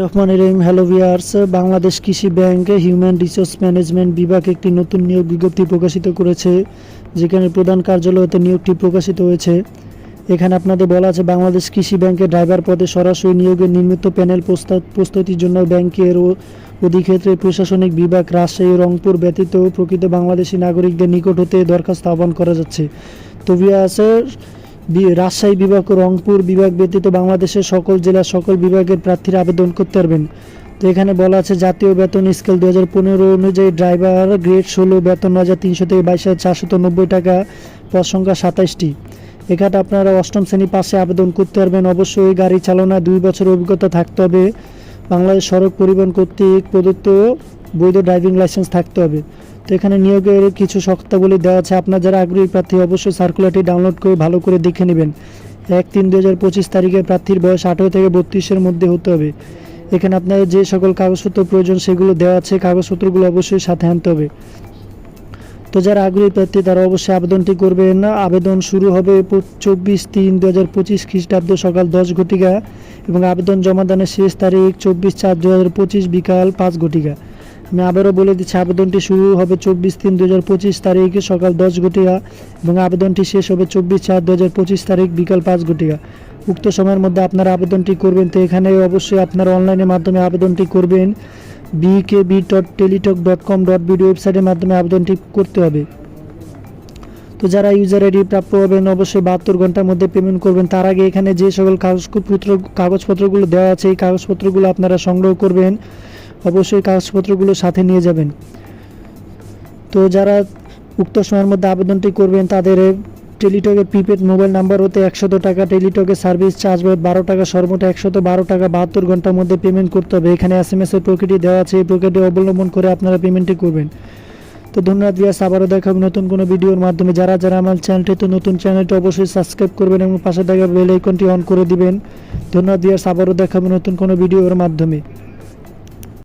রহমান রহিম hello viewers Bangladesh কৃষি bank human resource management বিভাগ একটি নতুন নিয়োগ বিজ্ঞপ্তি প্রকাশিত করেছে, যেখানে প্রধান কার্যালয়তে নিয়োগটি প্রকাশিত হয়েছে। এখানে আপনাদের বলা আছে, বাংলাদেশ কৃষি ব্যাংকের ড্রাইভার পদে সরাসরি নিয়োগের নির্মিত প্যানেল প্রস্তা- প্রস্তুতির জন্য ব্যাংকের অধিক্ষেত্রে প্রশাসনিক বিভাগ রাজশাহী রংপুর ব্যতীত প্রকৃত বাংলাদেশি নাগরিকদের নিকট হতে দরখাস্ত আহ্বান করা যাচ্ছে। তো বি- রাজশাহী বিভাগ ও রংপুর বিভাগ ব্যতীত বাংলাদেশের সকল জেলা সকল বিভাগের প্রার্থীরা আবেদন করতে পারবেন। তো এখানে বলা আছে, জাতীয় বেতন স্কেল দু হাজার পনেরো অনুযায়ী ড্রাইভার গ্রেড ষোলো, বেতন ন হাজার তিনশো থেকে বাইশ হাজার চারশত নব্বই টাকা, পদ সংখ্যা সাতাইশটি। এখানে আপনারা অষ্টম শ্রেণি পাশে আবেদন করতে পারবেন। অবশ্যই গাড়ি চালনা দুই বছর অভিজ্ঞতা থাকতে হবে। বাংলাদেশ সড়ক পরিবহন কর্তৃক প্রদত্ত বৈধ ড্রাইভিং লাইসেন্স থাকতে হবে। তো এখানে নিয়োগের কিছু শর্তাবলী দেওয়া আছে। আপনার যারা আগ্রহী প্রার্থী, অবশ্যই সার্কুলারটি ডাউনলোড করে ভালো করে দেখে নেবেন। এক তিন দু হাজার পঁচিশ তারিখে প্রার্থীর বয়স আঠেরো থেকে বত্রিশের মধ্যে হতে হবে। এখানে আপনার যে সকল কাগজপত্র প্রয়োজন সেগুলো দেওয়া আছে। কাগজপত্রগুলো অবশ্যই সাথে আনতে হবে। তো যারা আগ্রহী প্রার্থী, তারা অবশ্যই আবেদনটি করবেন। আবেদন শুরু হবে চব্বিশ তিন দু হাজার পঁচিশ খ্রিস্টাব্দ সকাল দশ ঘটিকা এবং আবেদন জমা জমাদানের শেষ তারিখ চব্বিশ চার দু হাজার পঁচিশ বিকাল পাঁচ ঘটিকা। আমি আবারও বলে দিচ্ছি, আবেদনটি শুরু হবে চব্বিশ তিন দু হাজার পঁচিশ তারিখ সকাল দশ ঘটিকা এবং আবেদনটি শেষ হবে চব্বিশ চার দু হাজার পঁচিশ তারিখ বিকাল পাঁচ ঘটিকা। উক্ত সময়ের মধ্যে আপনারা আবেদনটি করবেন, তো এখানে অবশ্যই আপনারা অনলাইনের মাধ্যমে আবেদনটি করবেন। BKB dot Teletalk dot com dot BD ওয়েবসাইটের মাধ্যমে আবেদনটি করতে হবে। তো যারা ইউজার আইডি প্রাপ্য হবেন, অবশ্যই বাহাত্তর ঘণ্টার মধ্যে পেমেন্ট করবেন। তার আগে এখানে যে সকল কাগজপত্র, কাগজপত্রগুলো দেওয়া আছে, এই কাগজপত্রগুলো আপনারা সংগ্রহ করবেন। অবশ্যই কাগজপত্রগুলো সাথে নিয়ে যাবেন। তো যারা উক্ত সময়ের মধ্যে আবেদনটি করবেন, তাদের টেলিটকের প্রিপেড মোবাইল নাম্বার হতে একশত টাকা, টেলিটকের সার্ভিস চার্জ বারো টাকা, সর্বমোট একশত বারো টাকা, বাহাত্তর ঘণ্টার মধ্যে পেমেন্ট করতে হবে। এখানে এস এম এস এর প্রকৃতি দেওয়া আছে। এই প্রকৃতি অবলম্বন করে আপনারা পেমেন্টটি করবেন। তো ধন্যবাদ ভিয়াস আবারও দেখা হবে নতুন কোনো ভিডিওর মাধ্যমে। যারা যারা আমার চ্যানেলটি তো নতুন চ্যানেলটি অবশ্যই সাবস্ক্রাইব করবেন এবং পাশে থাকা বেল আইকনটি অন করে দিবেন। ধন্যবাদ ভিয়াস আবারও দেখা হবে নতুন কোনো ভিডিওর মাধ্যমে।